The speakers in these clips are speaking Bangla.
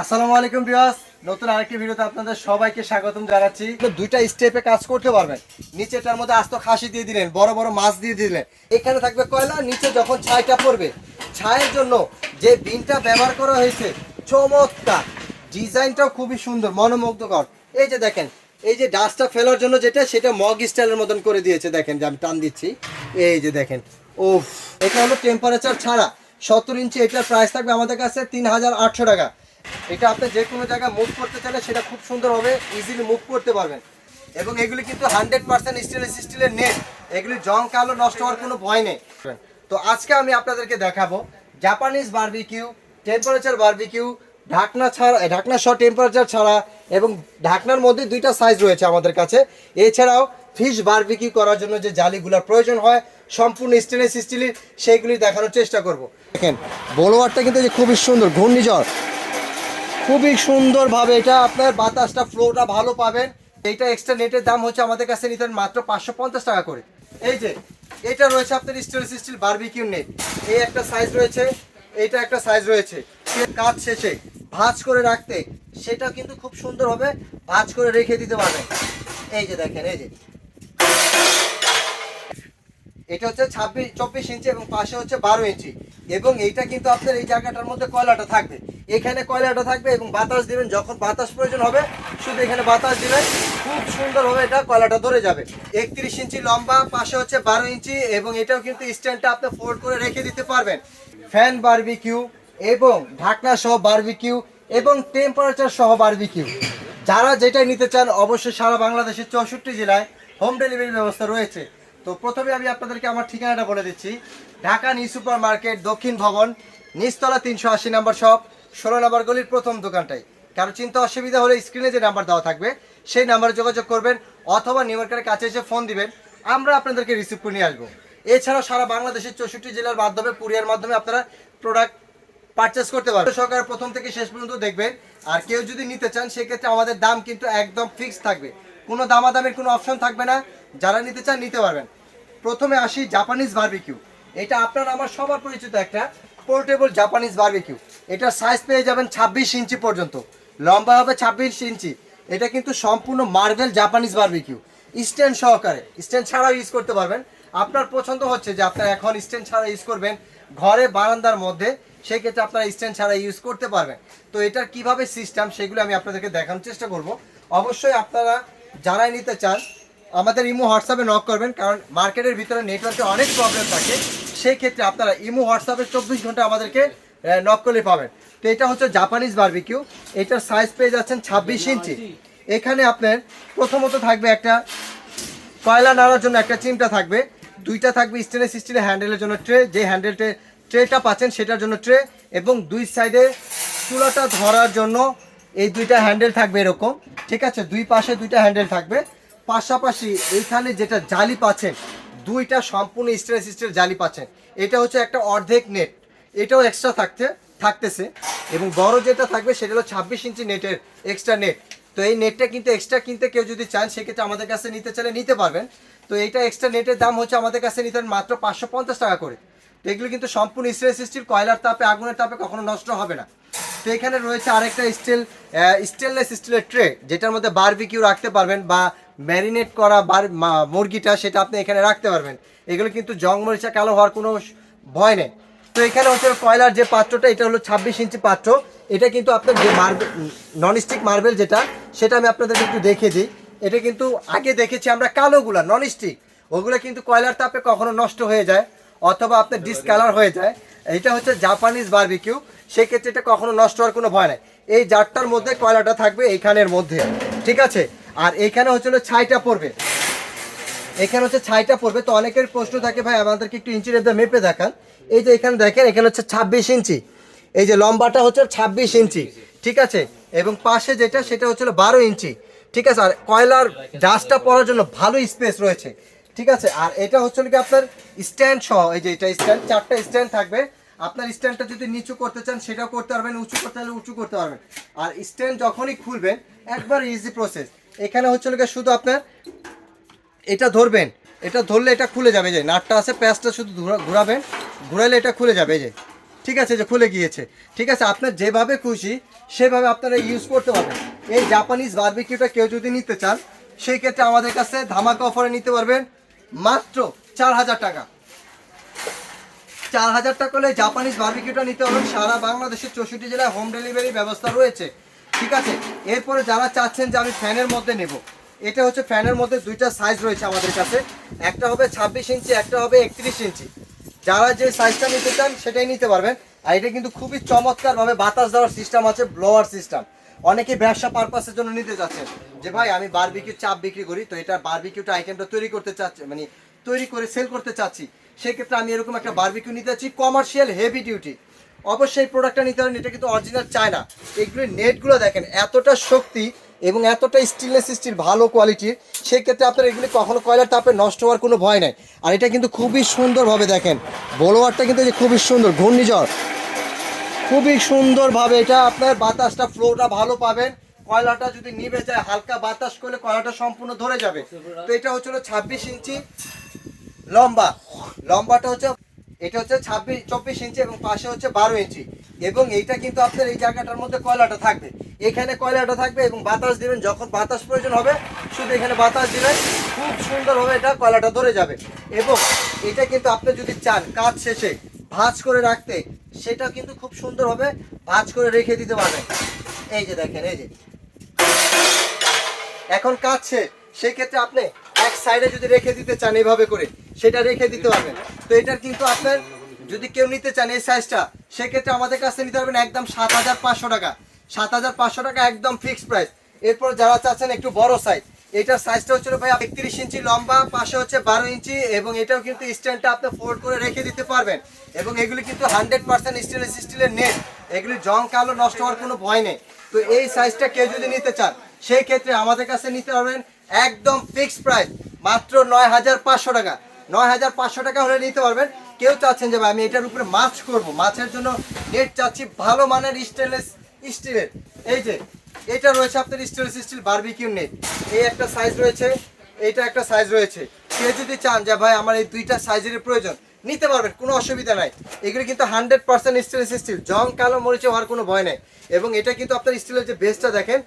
আসসালামু আলাইকুম বিয়াস নতুন আরেকটি ভিডিওতে আপনাদের সবাইকে স্বাগতম জানাচ্ছি। দুইটা স্টেপে কাজ করতে পারবেন। নিচেটার মধ্যে আস্ত খাসি দিয়ে দিলেন, বড় বড় মাছ দিয়ে দিলেন। এখানে থাকবে কয়লা, নিচে যখন ছাইটা পড়বে। ছায়ের জন্য যে বিনটা ব্যবহার করা হয়েছে, চমৎকার। ডিজাইনটাও খুবই সুন্দর, মনোমুগ্ধকর। এই যে দেখেন, এই যে ডাস্টটা ফেলার জন্য যেটা, সেটা মগ স্টাইলের মতন করে দিয়েছে। দেখেন, যে আমি টান দিচ্ছি। এই যে দেখেন ওফ এটা হলো টেম্পারেচার ছাড়া। সত্তর ইঞ্চি এটার প্রাইস থাকবে আমাদের কাছে তিন হাজার আটশো টাকা। এটা আপনি যে কোনো জায়গায় মুভ করতে চাইলে সেটা খুব সুন্দর হবে ইজিলি মুভ করতে পারবেন। এবং এগুলি কিন্তু হান্ড্রেড পার্সেন্ট স্টেনলেস স্টিলের নেট এগুলি জং কালো, নষ্ট হওয়ার কোনো ভয় নেই। তো আজকে আমি আপনাদেরকে দেখাবো জাপানিজ বারবিকিউ টেম্পারেচার বারবিকিউ ঢাকনা ছাড়া ঢাকনা সহ টেম্পারেচার ছাড়া এবং ঢাকনার মধ্যে দুইটা সাইজ রয়েছে আমাদের কাছে। এছাড়াও ফিশ বারবিকিউ করার জন্য যে জালিগুলোর প্রয়োজন হয়, সম্পূর্ণ স্টেনলেস স্টিলের সেইগুলি দেখানোর চেষ্টা করব। দেখেন, বোলোয়ারটা কিন্তু যে খুবই সুন্দর, ঘূর্ণিঝড়। খুবই সুন্দরভাবে এটা আপনার বাতাসটা ফ্লোটা ভালো পাবেন। এইটা এক্সট্রা নেটের দাম হচ্ছে আমাদের কাছে নিতেন মাত্র পাঁচশো পঞ্চাশ টাকা করে। এই যে, এটা রয়েছে আপনার স্টেনলেস স্টিল বার্বিকিউ নেট এই একটা সাইজ রয়েছে, এইটা একটা সাইজ রয়েছে। কাজ শেষে ভাঁজ করে রাখতে সেটা কিন্তু খুব সুন্দর হবে, ভাঁজ করে রেখে দিতে পারবেন। এই যে দেখেন, এই যে। এটা হচ্ছে ছাব্বিশ, চব্বিশ ইঞ্চি এবং পাশে হচ্ছে বারো ইঞ্চি। এবং এইটা কিন্তু আপনার এই জায়গাটার মধ্যে কয়লাটা থাকবে। এখানে কয়লাটা থাকবে এবং বাতাস দিবেন, যখন বাতাস প্রয়োজন হবে, শুধু এখানে বাতাস দিবেন, খুব সুন্দরভাবে এটা কয়লাটা ধরে যাবে। একত্রিশ ইঞ্চি লম্বা, পাশে হচ্ছে বারো ইঞ্চি এবং এটাও কিন্তু স্ট্যান্ডটা আপনি ফোল্ড করে রেখে দিতে পারবেন। ফ্যান বার্বিকিউ এবং ঢাকনা সহ বার্বিকিউ এবং টেম্পারেচার সহ বার্বিকিউ। যারা যেটা নিতে চান, অবশ্যই সারা বাংলাদেশের চৌষট্টি জেলায় হোম ডেলিভারি ব্যবস্থা রয়েছে। তো প্রথমে আমি আপনাদেরকে আমার ঠিকানাটা বলে দিচ্ছি। ঢাকা নিউ সুপার মার্কেট দক্ষিণ ভবন, নিচতলা তিনশো আশি নাম্বার শপ, ষোলো নম্বর গলির প্রথম দোকানটাই। কারও চিন্তা অসুবিধা হলে স্ক্রিনে যে নাম্বার দেওয়া থাকবে, সেই নাম্বারে যোগাযোগ করবেন অথবা নিউ মার্কেটের কাছে এসে ফোন দিবেন, আমরা আপনাদেরকে রিসিভ করে নিয়ে আসব। এছাড়াও সারা বাংলাদেশের চৌষট্টি জেলার মাধ্যমে কুরিয়ার মাধ্যমে আপনারা প্রোডাক্ট পারচেস করতে পারবেন। সরকার প্রথম থেকে শেষ পর্যন্ত দেখবেন, আর কেউ যদি নিতে চান, সেক্ষেত্রে আমাদের দাম কিন্তু একদম ফিক্স থাকবে। কোনো দামাদামের কোনো অপশন থাকবে না। যারা নিতে চান, নিতে পারবেন। প্রথমে আসি জাপানিজ বার্বিকিউ এটা আপনার আমার সবার পরিচিত একটা পোর্টেবল জাপানিজ বার্বিকিউ এটার সাইজ পেয়ে যাবেন ছাব্বিশ ইঞ্চি পর্যন্ত। লম্বা হবে ছাব্বিশ ইঞ্চি। এটা কিন্তু সম্পূর্ণ মার্বেল জাপানিজ বার্বিকিউ স্ট্যান্ড সহকারে। স্ট্যান্ড ছাড়াও ইউজ করতে পারবেন। আপনার পছন্দ হচ্ছে যে আপনার এখন স্ট্যান্ড ছাড়া ইউজ করবেন ঘরে, বারান্দার মধ্যে সেই ক্ষেত্রে আপনারা স্ট্যান্ড ছাড়া ইউজ করতে পারবেন। তো এটার কীভাবে সিস্টেম সেগুলো আমি আপনাদেরকে দেখানোর চেষ্টা করব। অবশ্যই আপনারা যারাই নিতে চান আমাদের ইমো হোয়াটসঅ্যাপে নক করবেন, কারণ মার্কেটের ভিতরে নেটওয়ার্কে অনেক প্রবলেম থাকে। সেই ক্ষেত্রে আপনারা ইমো হোয়াটসঅ্যাপে চব্বিশ ঘণ্টা আমাদেরকে নক করলে পাবেন। তো এটা হচ্ছে জাপানিজ বার্বিকিউ এটার সাইজ পেয়ে যাচ্ছেন ছাব্বিশ ইঞ্চি। এখানে আপনার প্রথমত থাকবে একটা কয়লা নাড়ার জন্য একটা চিমটা থাকবে। দুইটা থাকবে স্টেনলেস স্টিলের হ্যান্ডেলের জন্য ট্রে যে হ্যান্ডেলটে ট্রেটা পাচ্ছেন সেটার জন্য ট্রে এবং দুই সাইডে চুলাটা ধরার জন্য এই দুইটা হ্যান্ডেল থাকবে এরকম। ঠিক আছে? দুই পাশে দুইটা হ্যান্ডেল থাকবে। পাশাপাশি এইখানে যেটা জালি পাচ্ছেন, দুইটা সম্পূর্ণ স্টেনলেস স্টিলের জালি পাচ্ছেন। এটা হচ্ছে একটা অর্ধেক নেট। এটাও এক্সট্রা থাকতে, থাকতেছে। এবং বড় যেটা থাকবে সেটা হলো ছাব্বিশ ইঞ্চি নেটের এক্সট্রা নেট। তো এই নেটটা কিন্তু এক্সট্রা কিনতে কেউ যদি চান, সেক্ষেত্রে আমাদের কাছে নিতে চাইলে নিতে পারবেন। তো এইটা এক্সট্রা নেটের দাম হচ্ছে আমাদের কাছে নিতে মাত্র পাঁচশো পঞ্চাশ টাকা করে। তো এগুলো কিন্তু সম্পূর্ণ স্টেনলেস স্টিল কয়লার তাপে, আগুনের তাপে কখনো নষ্ট হবে না। তো এখানে রয়েছে আরেকটা স্টিল স্টেনলেস স্টিলের ট্রে যেটার মধ্যে বারবিকিউ রাখতে পারবেন বা ম্যারিনেট করা মুরগিটা সেটা আপনি এখানে রাখতে পারবেন। এগুলো কিন্তু জং মরিচা কালো হওয়ার কোনো ভয় নেই। তো এখানে হচ্ছে কয়লার যে পাত্রটা, এটা হলো ছাব্বিশ ইঞ্চি পাত্র। এটা কিন্তু আপনার যে মার্বেল ননস্টিক মার্বেল যেটা, সেটা আমি আপনাদের একটু দেখে দিই। এটা কিন্তু আগে দেখেছি আমরা কালোগুলা ননস্টিক ওগুলো কিন্তু কয়লার তাপে কখনো নষ্ট হয়ে যায়, অথবা আপনার ডিসকালার হয়ে যায়। এটা হচ্ছে জাপানিজ বার্বিকিউ সেক্ষেত্রে এটা কখনো নষ্ট হওয়ার কোনো ভয় নাই। এই জারটার মধ্যে কয়লাটা থাকবে এইখানের মধ্যে। ঠিক আছে? আর এখানে হচ্ছে ছাইটা পড়বে। এখানে হচ্ছে ছাইটা পড়বে। তো অনেকের প্রশ্ন থাকে, ভাই, আমাদেরকে একটু ইঞ্চি রেপটা মেপে দেখান। এই যে এখানে দেখেন, এখানে হচ্ছে ছাব্বিশ ইঞ্চি এই যে লম্বাটা হচ্ছে ছাব্বিশ ইঞ্চি ঠিক আছে? এবং পাশে যেটা, সেটা হচ্ছে বারো ইঞ্চি ঠিক আছে? আর কয়লার ডাস্টটা পড়ার জন্য ভালো স্পেস রয়েছে, ঠিক আছে? আর এটা হচ্ছে কি আপনার স্ট্যান্ড সহ, এই যে এটা স্ট্যান্ড চারটা স্ট্যান্ড থাকবে। আপনার স্ট্যান্ডটা যদি নিচু করতে চান, সেটাও করতে পারবেন, উঁচু করতে হলে উঁচু করতে পারবেন। আর স্ট্যান্ড যখনই খুলবেন, একবার ইজি প্রসেস এখানে হচ্ছে কি শুধু আপনার, এটা ধরবেন, এটা ধরলে এটা খুলে যাবে যে নাটটা আছে, প্যাঁচটা শুধু ঘুরা- ঘুরাবেন ঘুরালে এটা খুলে যাবে যে, ঠিক আছে যে খুলে গিয়েছে, ঠিক আছে, আপনার যেভাবে খুশি, সেভাবে আপনারা ইউজ করতে পারবেন। এই জাপানিজ বারবিকিউটা কেউ যদি নিতে চান, সেই ক্ষেত্রে আমাদের কাছে ধামাকা অফারে নিতে পারবেন মাত্র চার হাজার টাকা। চার হাজার টাকা হলে জাপানিজ বারবিকিউটা নিতে পারবেন, সারা বাংলাদেশের চৌষট্টি জেলায় হোম ডেলিভারি ব্যবস্থা রয়েছে। ঠিক আছে? এরপরে যারা চাচ্ছেন যে আমি ফ্যানের মধ্যে নেব, এটা হচ্ছে ফ্যানের মধ্যে দুইটা সাইজ রয়েছে আমাদের কাছে। একটা হবে ছাব্বিশ ইঞ্চি, একটা হবে একত্রিশ ইঞ্চি। যারা যে সাইজটা নিতে চান, সেটাই নিতে পারবেন। আর এটা কিন্তু খুবই চমৎকারভাবে বাতাস দেওয়ার সিস্টেম আছে ব্লোয়ার সিস্টেম অনেকে ব্যবসা পারপাসের জন্য নিতে যাচ্ছেন যে, ভাই, আমি বারবিকিউ চাপ বিক্রি করি। তো এটা বারবিকিউটা আইটেমটা তৈরি করতে চাচ্ছি মানে তৈরি করে সেল করতে চাচ্ছি। সেক্ষেত্রে আমি এরকম একটা বারবিকিউ নিতে চাচ্ছি কমার্শিয়াল হেভি ডিউটি অবশ্যই প্রোডাক্টটা নিতে পারেন এটা কিন্তু অরিজিনাল চায়না এগুলো নেটগুলো দেখেন, এতটা শক্তি এবং এতটা স্টিলনেস স্টিল ভালো কোয়ালিটির সেক্ষেত্রে আপনার এগুলি কখনো কয়লার তাপে নষ্ট হওয়ার কোনো ভয় নাই। আর এটা কিন্তু খুবই সুন্দরভাবে দেখেন, বোলোয়ারটা কিন্তু খুবই সুন্দর, ঘূর্ণিঝড়। খুবই সুন্দরভাবে এটা আপনার বাতাসটা ফ্লোটা ভালো পাবেন। কয়লাটা যদি নিভে যায়, হালকা বাতাস করলে কয়লাটা সম্পূর্ণ ধরে যাবে। তো এটা হচ্ছিল ছাব্বিশ ইঞ্চি লম্বা। লম্বাটা হচ্ছে এটা হচ্ছে ছাব্বিশ, চব্বিশ ইঞ্চি এবং পাশে হচ্ছে বারো ইঞ্চি। এবং এইটা কিন্তু আপনার এই জায়গাটার মধ্যে কয়লাটা থাকবে। এখানে কয়লাটা থাকবে এবং বাতাস দিবেন, যখন বাতাস প্রয়োজন হবে, শুধু এখানে বাতাস দিবেন, খুব সুন্দরভাবে এটা কয়লাটা ধরে যাবে। এবং এটা কিন্তু আপনি যদি চান কাজ শেষে ভাঁজ করে রাখতে সেটা কিন্তু খুব সুন্দরভাবে ভাঁজ করে রেখে দিতে পারবেন। এই যে দেখেন, এই যে। এখন কাটছে সেক্ষেত্রে আপনি এক সাইডে যদি রেখে দিতে চান এইভাবে করে, সেটা রেখে দিতে পারবেন। তো এটার কিন্তু আপনার যদি কেউ নিতে চান এই সাইজটা সেক্ষেত্রে আমাদের কাছে নিতে পারবেন একদম সাত হাজার পাঁচশো টাকা। সাত হাজার পাঁচশো টাকা একদম ফিক্সড প্রাইস এরপর যারা চাচ্ছেন একটু বড় সাইজ এটার সাইজটা হচ্ছে ভাই একত্রিশ ইঞ্চি লম্বা, পাশে হচ্ছে বারো ইঞ্চি এবং এটাও কিন্তু স্ট্যান্ডটা আপনি ফোল্ড করে রেখে দিতে পারবেন। এবং এগুলি কিন্তু হান্ড্রেড পার্সেন্ট স্টেনলেস স্টিলের নেট এগুলি জং কালো, নষ্ট হওয়ার কোনো ভয় নেই। তো এই সাইজটা কেউ যদি নিতে চান, সেই ক্ষেত্রে আমাদের কাছে নিতে পারবেন একদম ফিক্সড প্রাইস মাত্র নয় হাজার পাঁচশো টাকা। নয় হাজার পাঁচশো টাকা হলে নিতে পারবেন। কেউ চাচ্ছেন যে, ভাই, আমি এটার উপরে মাছ করব। মাছের জন্য নেট চাচ্ছি ভালো মানের স্টেনলেস স্টিলের এই যে, এটা রয়েছে আপনার স্টেনলেস স্টিল বারবিকিউ নেট এই একটা সাইজ রয়েছে, এইটা একটা সাইজ রয়েছে। কেউ যদি চান যে, ভাই, আমার এই দুইটা সাইজের প্রয়োজন, নিতে পারবেন, কোনো অসুবিধা নাই। এগুলো কিন্তু হান্ড্রেড পার্সেন্ট স্টেনলেস স্টিল জং, কালো মরিচে হওয়ার কোনো ভয় নেই। এবং এটা কিন্তু আপনার স্টিলের যে বেসটা দেখেন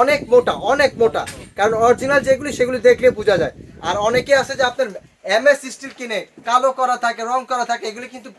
অনেক মোটা অনেক মোটা। কারণ অরিজিনাল যেগুলি, সেগুলি দেখলে বোঝা যায়। আর অনেকে আছে যে আপনার এমএস স্টিল কিনে, কালো করা থাকে, রং করা থাকে, এগুলি কিন্তু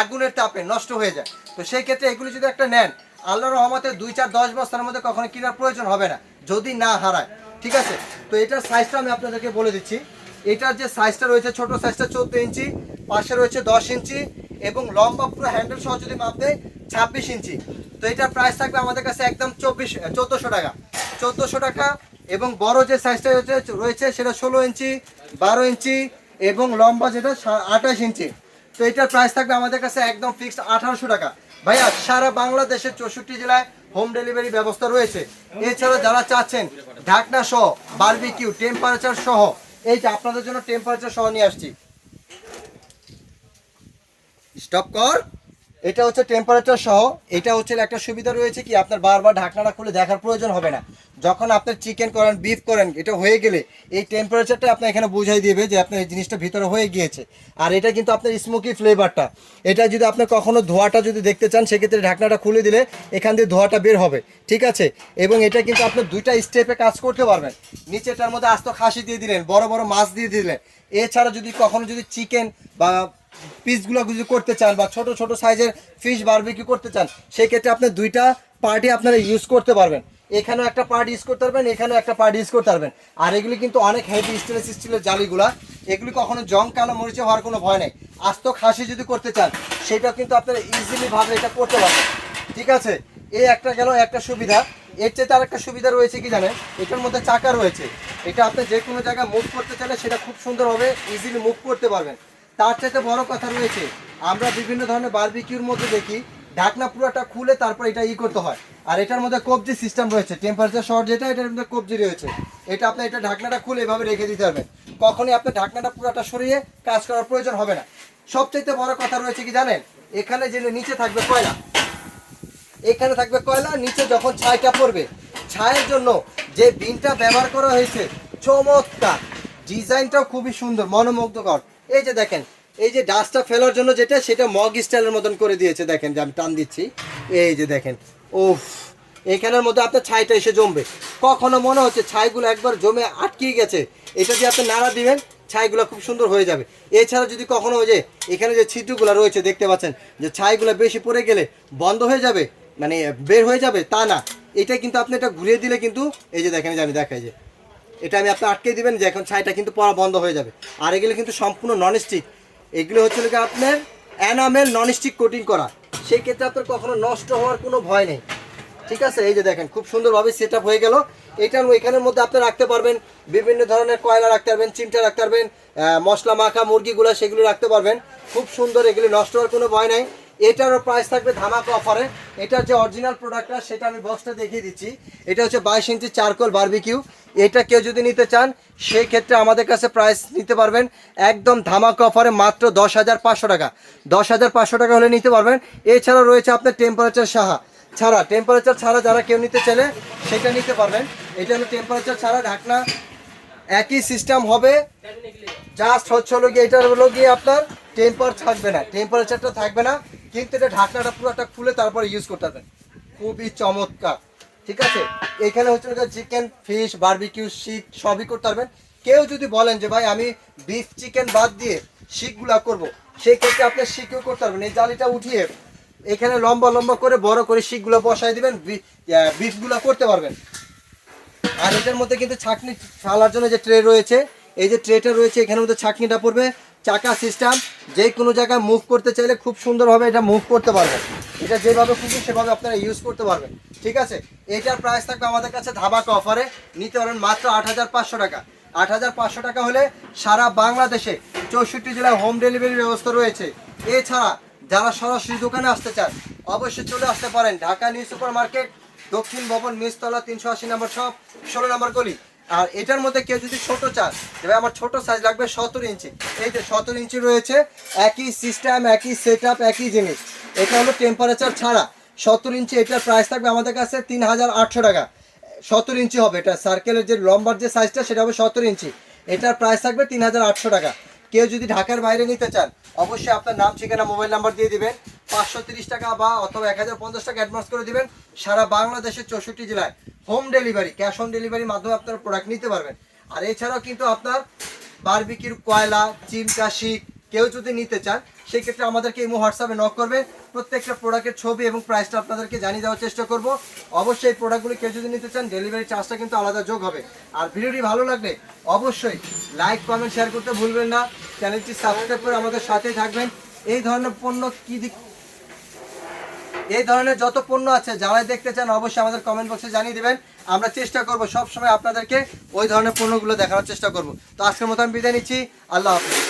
আগুনের তাপে নষ্ট হয়ে যায়। তো সেই ক্ষেত্রে এগুলি যদি একটা নেন আল্লাহ রহমতে দুই চার দশ বস্তার মধ্যে কখনো কেনার প্রয়োজন হবে না, যদি না হারায়। ঠিক আছে? তো এটার সাইজটা আমি আপনাদেরকে বলে দিচ্ছি। এটার যে সাইজটা রয়েছে, ছোট সাইজটা চোদ্দ ইঞ্চি, পাশে রয়েছে দশ ইঞ্চি, এবং লম্বা পুরো হ্যান্ডেল সহ যদি মাপ দেয়, ছাব্বিশ ইঞ্চি। তো এটার প্রাইস থাকবে আমাদের কাছে একদম চব্বিশ চোদ্দোশো টাকা। চোদ্দোশো টাকা এবং বড় যে সাইজটা রয়েছে সেটা ষোলো ইঞ্চি, বারো ইঞ্চি এবং লম্বা যেটা আঠাশ ইঞ্চি। তো এটার প্রাইস থাকবে আমাদের কাছে একদম ফিক্সড আঠারোশো টাকা। ভাইয়া, সারা বাংলাদেশের চৌষট্টি জেলায় হোম ডেলিভারি ব্যবস্থা রয়েছে। এছাড়া যারা চাচ্ছেন, ঢাকনা সহ বারবিকিউ টেম্পারেচার সহ, এই যে আপনাদের জন্য টেম্পারেচার সহ নিয়ে আসছি। স্টপ কর। এটা হচ্ছে টেম্পারেচার সহ, এটা হচ্ছে একটা সুবিধা রয়েছে কি, আপনার বারবার ঢাকনাটা খুলে দেখার প্রয়োজন হবে না। যখন আপনার চিকেন করেন বিফ করেন, এটা হয়ে গেলে এই টেম্পারেচারটা আপনার এখানে বুঝাই দেবে যে আপনার এই জিনিসটা ভিতরে হয়ে গিয়েছে। আর এটা কিন্তু আপনার স্মোকি ফ্লেভারটা এটা যদি আপনি কখনো ধোয়াটা যদি দেখতে চান, সেক্ষেত্রে ঢাকনাটা খুলে দিলে এখান দিয়ে ধোয়াটা বের হবে। ঠিক আছে? এবং এটা কিন্তু আপনি দুইটা স্টেপে কাজ করতে পারবেন। নিচেটার মধ্যে আস্ত খাসি দিয়ে দিলেন, বড় বড় মাছ দিয়ে দিলেন। এছাড়া যদি কখনো যদি চিকেন বা পিসগুলো যদি করতে চান বা ছোট ছোট সাইজের ফিশ বারবিকিউ করতে চান সেই ক্ষেত্রে আপনি দুইটা পার্টি আপনারা ইউজ করতে পারবেন। এখানেও একটা পার্ট ইউজ করতে পারবেন, এখানেও একটা পার্ট ইউজ করতে পারবেন। আর এগুলি কিন্তু অনেক হেভি স্টেনলেস স্টিলের জালিগুলা, এগুলি কখনো জং, কালো মরিচে হওয়ার কোনো ভয় নেই। আস্ত খাসি যদি করতে চান, সেটাও কিন্তু আপনারা ইজিলি ভাবে এটা করতে পারবেন। ঠিক আছে? এই একটা গেল একটা সুবিধা। এর চেয়ে তার একটা সুবিধা রয়েছে কি জানেন? এটার মধ্যে চাকা রয়েছে। এটা আপনি যে কোনো জায়গায় মুভ করতে চাইলে সেটা খুব সুন্দরভাবে ইজিলি মুভ করতে পারবেন। তার চাইতে বড় কথা রয়েছে, আমরা বিভিন্ন ধরনের বারবিকিউর মধ্যে দেখি, ঢাকনা পুরোটা খুলে তারপর এটা ই করতে হয়। আর এটার মধ্যে কবজি সিস্টেম রয়েছে টেম্পারেচার শর্ট যেটা, এটার মধ্যে কবজি রয়েছে। এটা আপনি এটা ঢাকনাটা খুলে এভাবে রেখে দিতে পারবেন কখনই আপনি ঢাকনাটা পুরোটা সরিয়ে কাজ করার প্রয়োজন হবে না। সবচাইতে বড় কথা রয়েছে কি জানেন? এখানে যে নিচে থাকবে কয়লা, এখানে থাকবে কয়লা, নিচে যখন ছাইটা পড়বে ছায়ের জন্য যে বিনটা ব্যবহার করা হয়েছে, চমৎকার। ডিজাইনটাও খুবই সুন্দর, মনোমুগ্ধকর। এই যে দেখেন, এই যে ডাস্টটা ফেলার জন্য যেটা, সেটা মগ স্টাইলের মতন করে দিয়েছে, দেখেন যে আমি টান দিচ্ছি। এই যে দেখেন ওফ এখানের মধ্যে আপনার ছাইটা এসে জমবে। কখনো মনে হচ্ছে ছাইগুলো একবার জমে আটকিয়ে গেছে, এটা দিয়ে আপনি নাড়া দিবেন, ছাইগুলো খুব সুন্দর হয়ে যাবে। এছাড়া যদি কখনো ওই যে, এখানে যে ছিদ্রগুলো রয়েছে, দেখতে পাচ্ছেন, যে ছাইগুলো বেশি পড়ে গেলে বন্ধ হয়ে যাবে মানে বের হয়ে যাবে, তা না। এটা কিন্তু আপনি এটা ঘুরিয়ে দিলে কিন্তু, এই যে দেখেন যে আমি দেখাই যে এটা আমি আপনি আটকে দিবেন যে এখন ছাইটা কিন্তু পড়া বন্ধ হয়ে যাবে। আর এগুলো কিন্তু সম্পূর্ণ ননস্টিক এগুলো হচ্ছে কি আপনার অ্যানামেল ননস্টিক কোটিং করা। সেই ক্ষেত্রে আপনার কখনো নষ্ট হওয়ার কোনো ভয় নেই। ঠিক আছে? এই যে দেখেন, খুব সুন্দরভাবে সেট আপ হয়ে গেল। এটা এখানের মধ্যে আপনি রাখতে পারবেন। বিভিন্ন ধরনের কয়লা রাখতে পারবেন, চিমটা রাখতে পারবেন মশলা মাখা, মুরগিগুলো সেগুলো রাখতে পারবেন। খুব সুন্দর এগুলি নষ্ট হওয়ার কোনো ভয় নাই। এটারও প্রাইস থাকবে ধামাকা অফারে এটার যে অরিজিনাল প্রোডাক্টটা সেটা আমি বক্সটা দেখিয়ে দিচ্ছি। এটা হচ্ছে বাইশ ইঞ্চি চারকোল বার্বিকিউ এটা কেউ যদি নিতে চান, সেই ক্ষেত্রে আমাদের কাছে প্রাইস নিতে পারবেন একদম ধামাকা অফারে মাত্র দশ হাজার পাঁচশো টাকা। দশ হাজার পাঁচশো টাকা হলে নিতে পারবেন। এছাড়াও রয়েছে আপনার টেম্পারেচার সাহা। ছাড়া টেম্পারেচার ছাড়া যারা কেউ নিতে চাইলে সেটা নিতে পারবেন। এটা হলো টেম্পারেচার ছাড়া ঢাকনা। একই সিস্টেম হবে। জাস্ট হচ্ছে হলো গিয়ে এটা হলো গিয়ে আপনার টেম্পার থাকবে না। টেম্পারেচারটা থাকবে না। কিন্তু এটা ঢাকনাটা পুরোটা খুলে তারপরে ইউজ করতে হবে খুবই চমৎকার ঠিক আছে এখানে হচ্ছে চিকেন ফিশ বার্বিকিউ শিক সবই করতে পারবেন কেউ যদি বলেন যে ভাই আমি বিফ চিকেন বাদ দিয়ে শিকগুলা করব সেই ক্ষেত্রে আপনি শিকও করতে পারবেন এই জালিটা উঠিয়ে এখানে লম্বা লম্বা করে বড় করে শিকগুলো বসাই দিবেন বিফগুলো করতে পারবেন আর এটার মধ্যে কিন্তু ছাকনি ফেলার জন্য যে ট্রে রয়েছে এই যে ট্রেটা রয়েছে এখানের মধ্যে ছাকনিটা পড়বে চাকা সিস্টেম যে কোনো জায়গায় মুভ করতে চাইলে খুব সুন্দরভাবে এটা মুভ করতে পারবেন। এটা যেভাবে খুশি সেভাবে আপনারা ইউজ করতে পারবেন। ঠিক আছে? এটার প্রাইস থাকবে আমাদের কাছে ধাবাকা অফারে নিতে পারেন মাত্র আট হাজার পাঁচশো টাকা। আট হাজার পাঁচশো টাকা হলে সারা বাংলাদেশে চৌষট্টি জেলায় হোম ডেলিভারির ব্যবস্থা রয়েছে। এছাড়া যারা সরাসরি দোকানে আসতে চান, অবশ্যই চলে আসতে পারেন। ঢাকা নিউ সুপার মার্কেট দক্ষিণ ভবন মিসতলা তিনশো আশি নম্বর সব ষোলো নম্বর গলি। আর এটার মধ্যে কেউ যদি ছোট চান তবে আমার ছোট সাইজ লাগবে সতেরো ইঞ্চি। এই যে সতেরো ইঞ্চি রয়েছে, একই সিস্টেম একই সেট একই জিনিস। এটা হলো টেম্পারেচার ছাড়া। সত্তর ইঞ্চি এটার প্রাইস থাকবে আমাদের কাছে তিন হাজার আটশো টাকা। সত্তর ইঞ্চি হবে এটা। সার্কেলের যে লম্বার যে সাইজটা সেটা হবে সত্তর ইঞ্চি। এটার প্রাইস থাকবে তিন হাজার আটশো টাকা। কেউ যদি ঢাকার বাইরে নিতে চান, অবশ্যই আপনার নাম, ঠিকানা মোবাইল নাম্বার দিয়ে দিবেন। পাঁচশো টাকা বা অথবা এক হাজার পঞ্চাশ টাকা অ্যাডভান্স করে দিবেন। সারা বাংলাদেশের চৌষট্টি জেলায় হোম ডেলিভারি ক্যাশ অন ডেলিভারির মাধ্যমে আপনারা প্রোডাক্ট নিতে পারবেন। আর এছাড়াও কিন্তু আপনার বারবিকির কয়লা চিমটা শিক কেউ যদি নিতে চান সেই ক্ষেত্রে আমাদেরকে এই হোয়াটসঅ্যাপে নক করবে প্রত্যেকটা প্রোডাক্টের ছবি এবং প্রাইসটা আপনাদেরকে জানিয়ে দেওয়ার চেষ্টা করব। অবশ্যই এই প্রোডাক্টগুলি কেউ যদি নিতে চান ডেলিভারি চার্জটা কিন্তু আলাদা যোগ হবে। আর ভিডিওটি ভালো লাগলে অবশ্যই লাইক কমেন্ট শেয়ার করতে ভুলবেন না। চ্যানেলটি সাবস্ক্রাইব করে আমাদের সাথেই থাকবেন। এই ধরনের পণ্য কী দিক এই ধরনের যত পণ্য আছে যারা দেখতে চান অবশ্যই আমাদের কমেন্ট বক্সে জানিয়ে দেবেন। আমরা চেষ্টা করব সব সময় আপনাদেরকে ওই ধরনের পণ্যগুলো দেখানোর চেষ্টা করব। তো আজকের মতো আমি বিদায় নিচ্ছি। আল্লাহ হাফিজ।